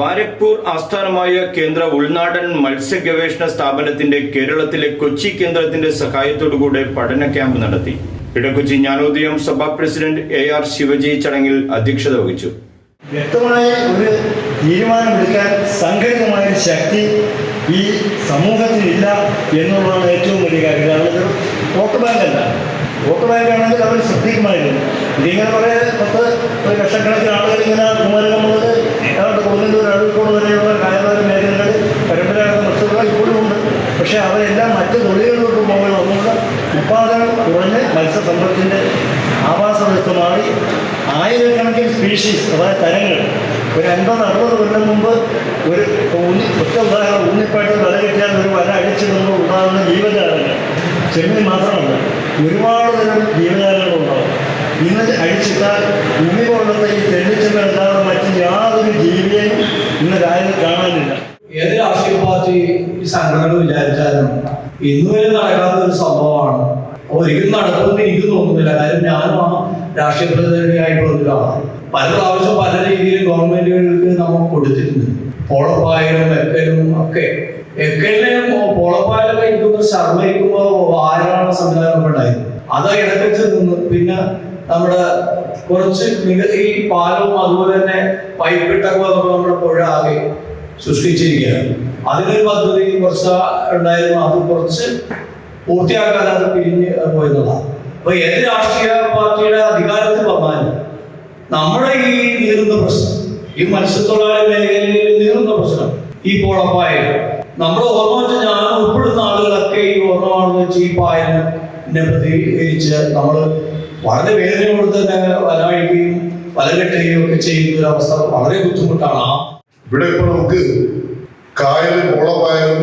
ബാരക്പൂർ ആസ്ഥാനമായ കേന്ദ്ര ഉൾനാടൻ മത്സ്യ ഗവേഷണ സ്ഥാപനത്തിന്റെ കേരളത്തിലെ കൊച്ചി കേന്ദ്രത്തിന്റെ സഹായത്തോടുകൂടെ പഠന ക്യാമ്പ് നടത്തി. ഇടക്കൊച്ചി ജ്ഞാനോദയം സഭാ പ്രസിഡന്റ് എ ആർ ശിവജി ചടങ്ങിൽ അധ്യക്ഷത വഹിച്ചു. വ്യക്തമായ ഒരു തീരുമാനമെടുക്കാൻ സംഘടിതമായ ശക്തി ഈ സമൂഹത്തിനില്ല എന്നുള്ളതാണ് ഏറ്റവും വലിയ കാര്യം. കാരണം വോട്ട് ബാങ്ക് അല്ല വോട്ട് ബാങ്ക് ആണെങ്കിൽ അവർ ശ്രദ്ധിക്കുമായിരുന്നു. ഇതിങ്ങനെ കുറേ പത്ത് ഒരു ലക്ഷക്കണക്കിന് ആളുകൾ ഇങ്ങനെ കുമരകം മുതൽ ഏതാണ്ട് കൊടുങ്ങല്ലൂർ അഴീക്കോട് വരെയുള്ള കായലോര മേഖലകളിൽ പരമ്പരാഗത മത്സ്യങ്ങൾ ഇപ്പോഴും ഉണ്ട് പക്ഷേ അവരെല്ലാം മറ്റ് തൊഴിലുകളിലോട്ട് പോകുന്ന ഒന്നുകൂടെ ഉത്പാദനം കുറഞ്ഞ് മത്സ്യസമ്പത്തിന്റെ ആവാസ വ്യവസ്ഥ മാറി. ആയിരക്കണക്കിന് സ്പീഷീസ് അതായത് തരങ്ങൾ. ഒരു അൻപത് അറുപത് കൊല്ലം മുമ്പ് ഒരു ഊന്നി ഒറ്റ ഉദാഹരണം ഉണ്ണിപ്പാട്ടിൽ വല കിട്ടിയാൽ ഒരു വല അടിച്ചിടുമ്പോൾ ഉണ്ടാകുന്ന ജീവജാലങ്ങൾ. ചെമ്മീൻ മാത്രമല്ല ഒരുപാട് തരം ജീവജാലങ്ങളുണ്ടാവും ഇന്ന് അടിച്ചിട്ടാൽ ഭൂമി പോലത്തെ ഈ തെന്നിച്ചെന്നല്ലാതെ മറ്റ് യാതൊരു ജീവിയെയും ഇന്ന് രാജ്യത്ത് കാണാനില്ല ഏത് ഈ സംഘടനകൾ വിചാരിച്ചാലും ഇന്നുവരെ നടക്കാത്ത ഒരു സംഭവമാണ്. ഒരിക്കലും നടക്കുമെന്ന് എനിക്ക് തോന്നുന്നില്ല. കാര്യം ഞാനും ആ രാഷ്ട്രീയ പ്രതിനിധിയായിട്ടുള്ള ഒരാളാണ് പല പ്രാവശ്യം പല രീതിയിൽ ഗവൺമെന്റുകൾക്ക് നമ്മൾ കൊടുത്തിട്ടുണ്ട്. പോളപ്പായലും എക്കലും ഒക്കെ. എക്കലിനെ പോളപ്പായലൊക്കെ എനിക്ക് ശർമ്മയിക്കുമ്പോൾ ആരാണ് സംവിധാനം ഉണ്ടായിരുന്നു. അത് ഇടയ്ക്ക് നിന്ന് പിന്നെ നമ്മുടെ കുറച്ച് മിക ഈ പാലവും അതുപോലെ തന്നെ പൈപ്പിട്ടൊക്കെ നമ്മുടെ പുഴ ആകെ സൃഷ്ടിച്ചിരിക്കുകയാണ്. അതിനൊരു പദ്ധതി കുറച്ച് ഉണ്ടായിരുന്നു അത് കുറച്ച് പൂർത്തിയാക്കാൻ അത് പിരിഞ്ഞ് പോയെന്നുള്ളതാണ് അപ്പൊ ഏത് രാഷ്ട്രീയ പാർട്ടിയുടെ അധികാരത്തിൽ വന്നാലും നമ്മുടെ ഈ നീറുന്ന പ്രശ്നം ഈ മത്സ്യത്തൊഴിലാളി മേഖലയിൽ നീറുന്ന പ്രശ്നം ഈ പോളപ്പായ നമ്മുടെ ഓർമ്മ വെച്ച് ഞാൻ ഉൾപ്പെടുന്ന ആളുകളൊക്കെ ഈ ഓർമ്മമാണെന്ന് വെച്ച് ഈ പായനെ പ്രതികരിച്ച് നമ്മൾ വളരെ വേദന കൊടുത്ത് തന്നെ വലവഴിക്കുകയും വലകെട്ടുകയും ഒക്കെ ചെയ്യുന്ന ഒരു അവസ്ഥ വളരെ ബുദ്ധിമുട്ടാണ് ഇവിടെ ഇപ്പൊ നമുക്ക് കായലും ഓളപ്പായലും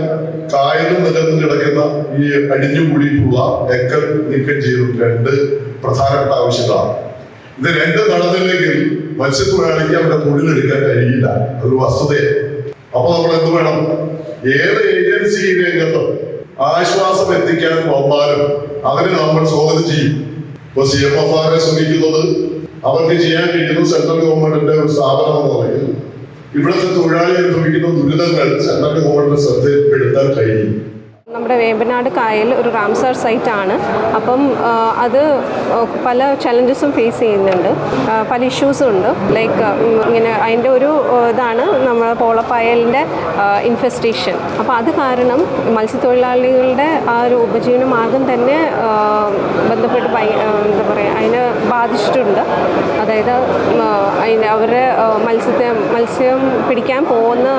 കായലും നികന്ന് കിടക്കുന്ന ഈ അടിഞ്ഞു കൂടിയിട്ടുള്ള എക്കൽ നീക്കം ചെയ്തും രണ്ട് പ്രധാനപ്പെട്ട ആവശ്യങ്ങളാണ്. ഇത് രണ്ട് നടന്നില്ലെങ്കിൽ മത്സ്യത്തൊഴിലാളിക്ക് അവരുടെ തൊഴിലെടുക്കാൻ കഴിയില്ല. അതൊരു വസ്തുതയാണ്. അപ്പൊ നമ്മൾ എന്ത് വേണം? ഏത് ഏജൻസി രംഗത്തും ആശ്വാസം എത്തിക്കാൻ വന്നാലും അതിനെ നമ്മൾ സ്വാഗതം ചെയ്യും. ഇപ്പൊ സി എം എഫ് ആറെ ശ്രമിക്കുന്നത് അവർക്ക് ചെയ്യാൻ കഴിയുന്നത് സെൻട്രൽ ഗവൺമെന്റിന്റെ ഒരു സ്ഥാപനം എന്ന് നിലയിൽ ഇവിടുത്തെ തൊഴിലാളികൾ അനുഭവിക്കുന്ന ദുരിതങ്ങൾ സെൻട്രൽ ഗവൺമെന്റ് ശ്രദ്ധയിൽപ്പെടുത്താൻ കഴിയും. നമ്മുടെ വേമ്പനാട് കായൽ ഒരു റാംസാർ സൈറ്റ് ആണ്. അപ്പം അത് പല ചലഞ്ചസും ഫേസ് ചെയ്യുന്നുണ്ട്. പല ഇഷ്യൂസും ഉണ്ട്. ലൈക്ക് ഇങ്ങനെ അതിന്റെ ഒരു ഇതാണ് നമ്മൾ പോളപ്പായലിന്റെ ഇൻഫെസ്റ്റേഷൻ അപ്പോൾ അത് കാരണം മത്സ്യത്തൊഴിലാളികളുടെ ആ ഒരു ഉപജീവന മാർഗം തന്നെ ബന്ധപ്പെട്ട് എന്താ പറയുക അതിനെ ബാധിച്ചിട്ടുണ്ട്. അതായത് അതിന്റെ അവരുടെ മത്സ്യത്തെ മത്സ്യം പിടിക്കാൻ പോകുന്ന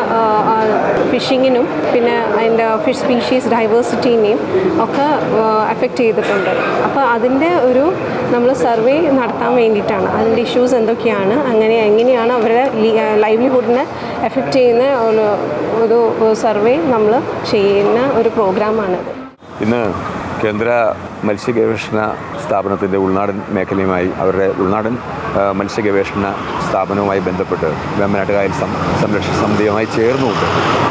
ഫിഷിങ്ങിനും പിന്നെ അതിന്റെ ഫിഷ് സ്പീഷീസ് ഡൈവേഴ്സിറ്റീനെയും ഒക്കെ എഫക്റ്റ് ചെയ്തിട്ടുണ്ട്. അപ്പോൾ അതിന്റെ ഒരു നമ്മൾ സർവേ നടത്താൻ വേണ്ടിയിട്ടാണ്. അതിന്റെ ഇഷ്യൂസ് എന്തൊക്കെയാണ്? അങ്ങനെ എങ്ങനെയാണ് അവരുടെ ലൈവ്ലിഹുഡിനെ എഫക്റ്റ് ചെയ്യുന്ന ഒരു സർവേ നമ്മൾ ചെയ്യുന്ന ഒരു പ്രോഗ്രാമാണിത് ഇന്ന് കേന്ദ്ര മത്സ്യ ഗവേഷണ സ്ഥാപനത്തിന്റെ ഉൾനാടൻ മേഖലയുമായി അവരുടെ ഉൾനാടൻ മത്സ്യഗവേഷണ സ്ഥാപനവുമായി ബന്ധപ്പെട്ട് വേമ്പനാട്ടുകായൽ സംരക്ഷണ സമിതിയുമായി ചേർന്നുകൊണ്ട്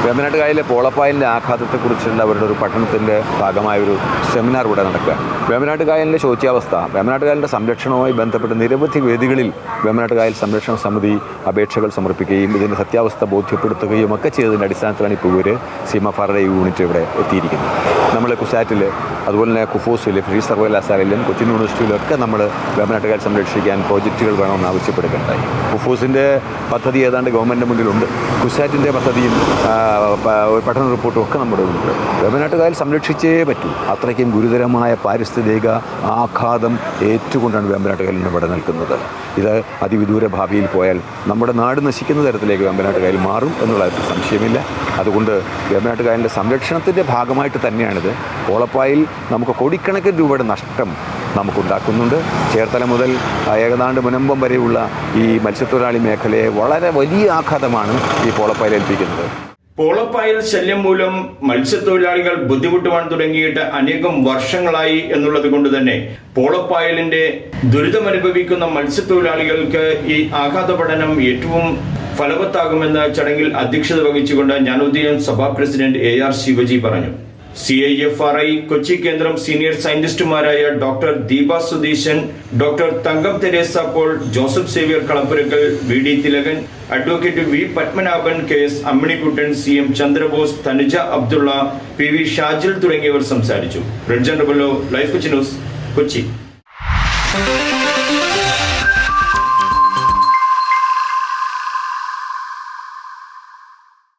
വേമ്പനാട്ടുകായലിലെ പോളപ്പായലിന്റെ ആഘാതത്തെക്കുറിച്ചുള്ള അവരുടെ ഒരു പഠനത്തിന്റെ ഭാഗമായ ഒരു സെമിനാർ ഇവിടെ നടക്കുക. വേമ്പനാട്ടുകായലിന്റെ ശോച്യാവസ്ഥ വേമ്പനാട്ടുകായലിന്റെ സംരക്ഷണവുമായി ബന്ധപ്പെട്ട് നിരവധി വേദികളിൽ വേമ്പനാട്ടുകായൽ സംരക്ഷണ സമിതി അപേക്ഷകൾ സമർപ്പിക്കുകയും ഇതിന്റെ സത്യാവസ്ഥ ബോധ്യപ്പെടുത്തുകയും ഒക്കെ ചെയ്തതിന്റെ അടിസ്ഥാനത്തിലാണ് ഇപ്പോൾ ഇവർ സീമഫാറുടെ യൂണിറ്റ് ഇവിടെ എത്തിയിരിക്കുന്നത്. നമ്മൾ കുസാറ്റിൽ അതുപോലെ തന്നെ കുഫോസിൽ ഫിഷീസ് സർവകലാശാലയിലും കൊച്ചിൻ യൂണിവേഴ്സിറ്റിയിലൊക്കെ നമ്മൾ വേമ്പനാട്ട് കായൽ സംരക്ഷിക്കാൻ പ്രോജക്റ്റുകൾ വേണമെന്ന് ആവശ്യപ്പെടുകയുണ്ടായി കുഫോസിന്റെ പദ്ധതി ഏതാണ്ട് ഗവൺമെന്റിന്റെ മുന്നിലുണ്ട്. കുസാറ്റിന്റെ പദ്ധതിയും പഠന റിപ്പോർട്ടും ഒക്കെ നമ്മുടെ ഉണ്ട് വേമ്പനാട്ട് കായൽ സംരക്ഷിച്ചേ പറ്റൂ. അത്രയ്ക്കും ഗുരുതരമായ പാരിസ്ഥിതിക ആഘാതം ഏറ്റുകൊണ്ടാണ് വേമ്പനാട്ട് കായൽ ഇവിടെ നിൽക്കുന്നത്. ഇത് അതിവിദൂര ഭാവിയിൽ പോയാൽ നമ്മുടെ നാട് നശിക്കുന്ന തരത്തിലേക്ക് വേമ്പനാട്ട് കായൽ മാറും എന്നുള്ള സംശയമില്ല. അതുകൊണ്ട് വേമ്പനാട്ടുകാരന്റെ സംരക്ഷണത്തിന്റെ ഭാഗമായിട്ട് തന്നെയാണിത്. ഓളപ്പായിൽ നമുക്ക് കോടിക്കണക്കിന് രൂപയുടെ നഷ്ടം നമുക്കുണ്ടാക്കുന്നുണ്ട്. ചേർത്തല മുതൽ ഏകദാണ്ട് മുനമ്പം വരെയുള്ള ഈ മത്സ്യത്തൊഴിലാളി മേഖലയെ വളരെ വലിയ ആഘാതമാണ് ഈ പോളപ്പായിൽ ഏൽപ്പിക്കുന്നത്. പോളപ്പായൽ ശല്യം മൂലം മത്സ്യത്തൊഴിലാളികൾ ബുദ്ധിമുട്ടുവാൻ തുടങ്ങിയിട്ട് അനേകം വർഷങ്ങളായി എന്നുള്ളത് കൊണ്ട് തന്നെ പോളപ്പായലിന്റെ ദുരിതമനുഭവിക്കുന്ന മത്സ്യത്തൊഴിലാളികൾക്ക് ഈ ആഘാത പഠനം ഏറ്റവും ഫലവത്താകുമെന്ന് ചടങ്ങിൽ അധ്യക്ഷത വഹിച്ചുകൊണ്ട് ഞാനുദ്ദീൻ സഭാ പ്രസിഡന്റ് എ ആർ ശിവജി പറഞ്ഞു. C I F R I Kochi കേന്ദ്രം senior സയന്റിസ്റ്റുമാരായ doctor Deepa Sudheesan doctor Thankam Teresa Paul Joseph Xavier Kalappurakkal V D Thilakan advocate V Padmanabhan K S Amminikuttan C M Chandrabose Thanuja Abdulla P V Shajil തുടങ്ങിയവർ സംസാരിച്ചു. Red ജനറബലോ life news Kochi.